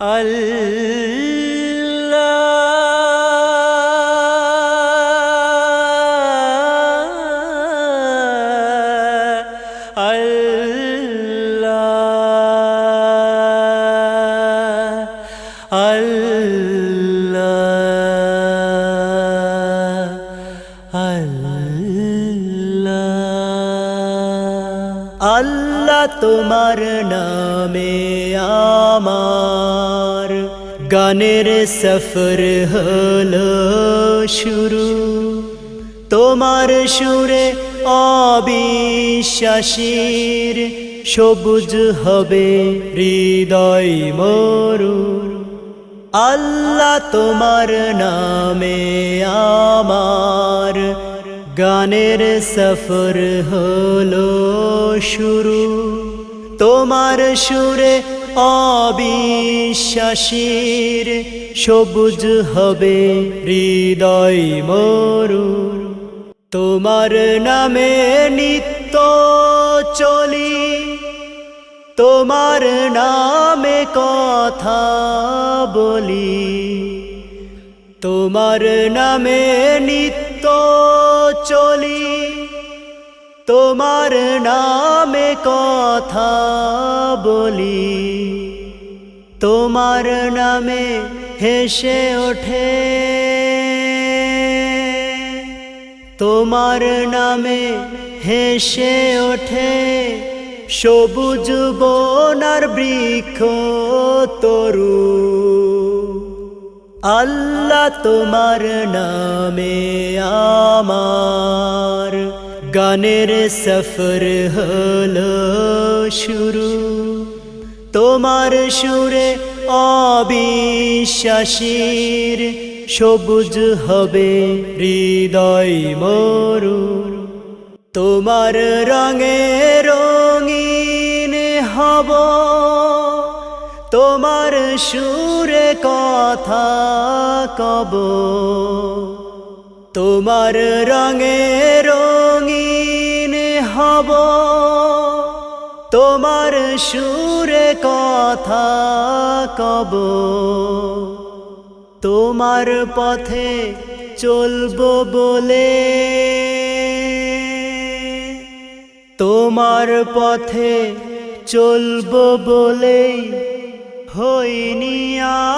আল্লাহ আল্লাহ তোমার নামে আমার। গানের সফর হলো শুরু। তোমার সুরে অবিশ্বাসীর, সবুজ হবে হৃদয় মরু আল্লাহ তোমার নামে আমার গানের সফর হলো শুরু। তোমার সুরে অবিশ্বাসীর সবুজ হবে হৃদয় মরু। তোমার নামে নিত্য চলি। তোমার নামে কথা বলি। তোমার নামে নিত্য চলি, তোমার নামে কথা বলি। তোমার নামে হেসে ওঠে। তোমার নামে হেসে ওঠে। সবুজ বনার বৃক্ষ তরু। আল্লাহ তোমার নামে আমার গানের সফর হলো শুরু। তোমার সুরে অবিশ্বাসীর সবুজ হবে হৃদয় মরু। তোমার রঙে রঙিন হব। তোমার সুরে কথা কব। তোমার রঙে রঙিন হব। তোমার সুরে কথা কব। তোমার পথে চলবো বলে। তোমার পথে চলবো বলেই হইনি আমি